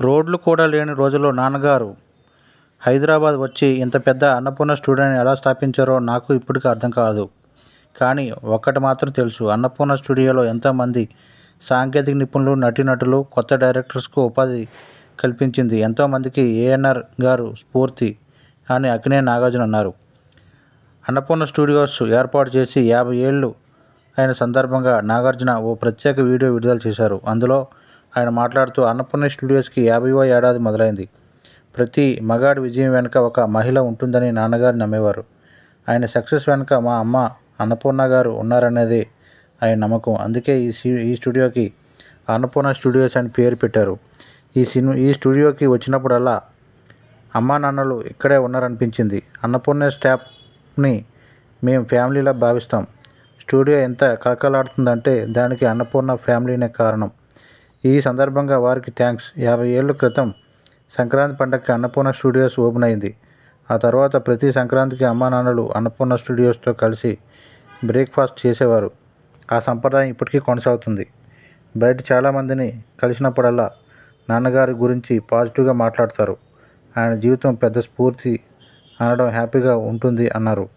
రోడ్లు కూడా లేని రోజుల్లో నాన్నగారు హైదరాబాద్ వచ్చి ఇంత పెద్ద అన్నపూర్ణ స్టూడియోని ఎలా స్థాపించారో నాకు ఇప్పటికీ అర్థం కాదు. కానీ ఒక్కటి మాత్రం తెలుసు అన్నపూర్ణ స్టూడియోలో ఎంతోమంది సాంకేతిక నిపుణులు నటీనటులు కొత్త డైరెక్టర్స్కు ఉపాధి కల్పించింది. ఎంతోమందికి ఏఎన్ఆర్ గారు స్ఫూర్తి అని అక్కినే నాగార్జున అన్నారు. అన్నపూర్ణ స్టూడియోస్ ఏర్పాటు చేసి యాభై ఏళ్ళు అయిన సందర్భంగా నాగార్జున ఓ ప్రత్యేక వీడియో విడుదల చేశారు. అందులో ఆయన మాట్లాడుతూ అన్నపూర్ణ స్టూడియోస్కి యాభైవ ఏడాది మొదలైంది. ప్రతి మగాడి విజయం వెనుక ఒక మహిళ ఉంటుందని నాన్నగారు నమ్మేవారు. ఆయన సక్సెస్ వెనుక మా అమ్మ అన్నపూర్ణ గారు ఉన్నారనేది ఆయన నమ్మకం. అందుకే ఈ ఈ స్టూడియోకి అన్నపూర్ణ స్టూడియోస్ అని పేరు పెట్టారు. ఈ సినిమా ఈ స్టూడియోకి వచ్చినప్పుడల్లా అమ్మా నాన్నలు ఇక్కడే ఉన్నారనిపించింది. అన్నపూర్ణ స్టాఫ్ని మేము ఫ్యామిలీలా భావిస్తాం. స్టూడియో ఎంత కలకలాడుతుందంటే దానికి అన్నపూర్ణ ఫ్యామిలీనే కారణం. ఈ సందర్భంగా వారికి థ్యాంక్స్. యాభై ఏళ్ళ క్రితం సంక్రాంతి పండగకి అన్నపూర్ణ స్టూడియోస్ ఓపెన్ అయింది. ఆ తర్వాత ప్రతి సంక్రాంతికి అమ్మా నాన్నలు అన్నపూర్ణ స్టూడియోస్తో కలిసి బ్రేక్ఫాస్ట్ చేసేవారు. ఆ సంప్రదాయం ఇప్పటికీ కొనసాగుతుంది. బయట చాలామందిని కలిసినప్పుడల్లా నాన్నగారి గురించి పాజిటివ్గా మాట్లాడతారు. ఆయన జీవితం పెద్ద స్ఫూర్తి అనడం హ్యాపీగా ఉంటుంది అన్నారు.